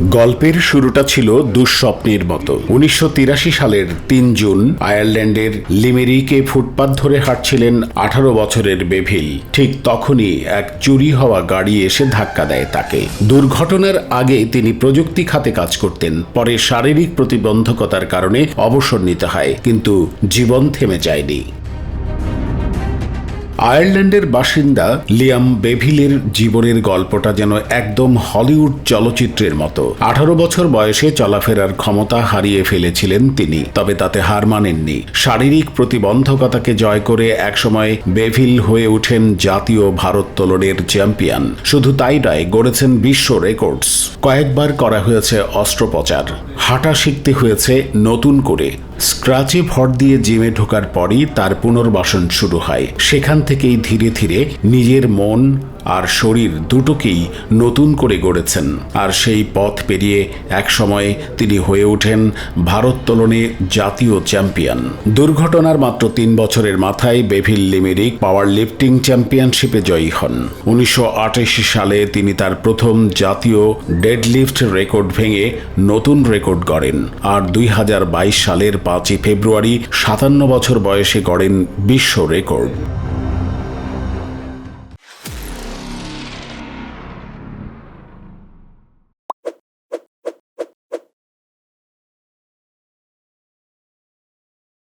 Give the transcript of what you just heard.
গল্পের শুরুটা ছিল দুঃস্বপ্নের মতো। উনিশশো তিরাশি সালের তিন জুন আয়ারল্যান্ডের লিমেরিকে ফুটপাত ধরে হাঁটছিলেন আঠারো বছরের বেভিল। ঠিক তখনই এক চুরি হওয়া গাড়ি এসে ধাক্কা দেয় তাকে। দুর্ঘটনার আগে তিনি প্রযুক্তি খাতে কাজ করতেন, পরে শারীরিক প্রতিবন্ধকতার কারণে অবসর নিতে হয়, কিন্তু জীবন থেমে যায়নি। আয়ারল্যান্ডের বাসিন্দা লিয়াম বেভিলের জীবনের গল্পটা যেন একদম হলিউড চলচ্চিত্রের মতো। আঠারো বছর বয়সে চলাফেরার ক্ষমতা হারিয়ে ফেলেছিলেন তিনি, তবে তাতে হার মানেননি। শারীরিক প্রতিবন্ধকতাকে জয় করে একসময় বেভিল হয়ে ওঠেন জাতীয় ভারোত্তোলনের চ্যাম্পিয়ন। শুধু তাই নয়, গড়েছেন বিশ্ব রেকর্ডস। কয়েকবার করা হয়েছে অস্ত্রোপচার। হাঁটা শিখতে হয়েছে নতুন করে। স্ক্রাচে ভর দিয়ে জিমে ঢোকার পরই তার পুনর্বাসন শুরু হয়। সেখান থেকেই ধীরে ধীরে নিজের মন আর শরীর দুটোকেই নতুন করে গড়েছেন। আর সেই পথ পেরিয়ে এক সময় তিনি হয়ে ওঠেন ভারোত্তোলনে জাতীয় চ্যাম্পিয়ন। দুর্ঘটনার মাত্র তিন বছরের মাথায় বেভিল লিমেরিক পাওয়ার লিফটিং চ্যাম্পিয়নশিপে জয়ী হন। উনিশশো আটাশি সালে তিনি তার প্রথম জাতীয় ডেডলিফট রেকর্ড ভেঙে নতুন রেকর্ড গড়েন। আর দুই হাজার বাইশ সালের পাঁচই ফেব্রুয়ারি সাতান্ন বছর বয়সে গড়েন বিশ্ব রেকর্ড।